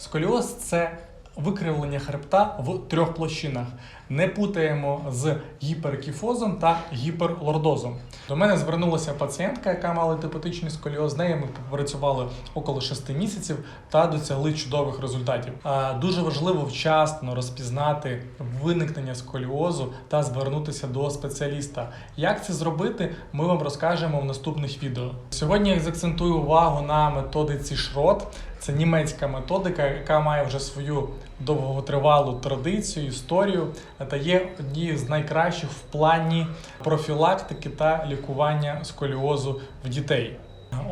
Сколіоз це викривлення хребта в трьох площинах. Не путаємо з гіперкіфозом та гіперлордозом. До мене звернулася пацієнтка, яка мала типотичний сколіоз. З нею ми попрацювали около 6 місяців та досягли чудових результатів. Дуже важливо вчасно розпізнати виникнення сколіозу та звернутися до спеціаліста. Як це зробити, ми вам розкажемо в наступних відео. Сьогодні я закцентую увагу на методиці шрот. Це німецька методика, яка має вже свою довготривалу традицію, історію та є однією з найкращих в плані профілактики та лікування сколіозу в дітей.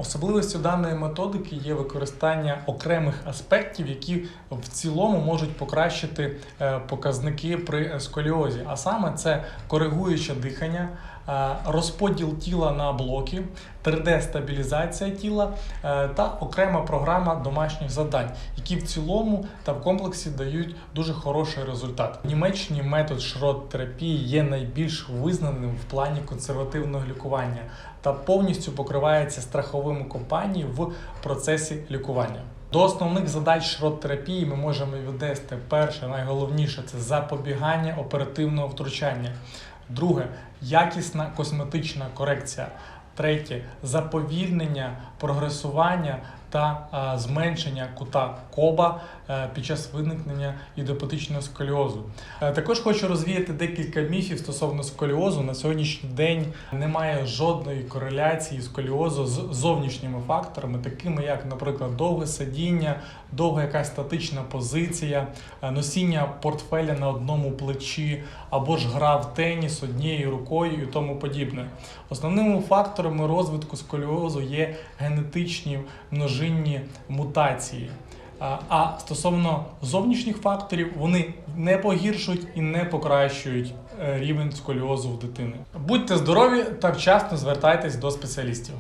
Особливістю даної методики є використання окремих аспектів, які в цілому можуть покращити е, показники при сколіозі. А саме це коригуюче дихання, е, розподіл тіла на блоки, 3D-стабілізація тіла е, та окрема програма домашніх завдань, які в цілому та в комплексі дають дуже хороший результат. В Німеччині метод шрот-терапії є найбільш визнаним в плані консервативного лікування та повністю покривається страховими компаніями в процесі лікування. До основних задач шрот-терапії ми можемо віднести перше, найголовніше це запобігання оперативного втручання. Друге якісна косметична корекція. Третє заповільнення прогресування та зменшення кута коба е, під час виникнення ідопатичного сколіозу. Е, також хочу розвіяти декілька міфів стосовно сколіозу. На сьогоднішній день немає жодної кореляції сколіозу з зовнішніми факторами, такими як, наприклад, довге сидіння, довга якась статична позиція, е, носіння портфеля на одному плечі або ж гра в теніс однією рукою і тому подібне. Основними факторами розвитку сколіозу є генетичні множинні мутації. А стосовно зовнішніх факторів, вони не погіршують і не покращують е, рівень сколіозу в дитини. Будьте здорові та вчасно звертайтесь до спеціалістів.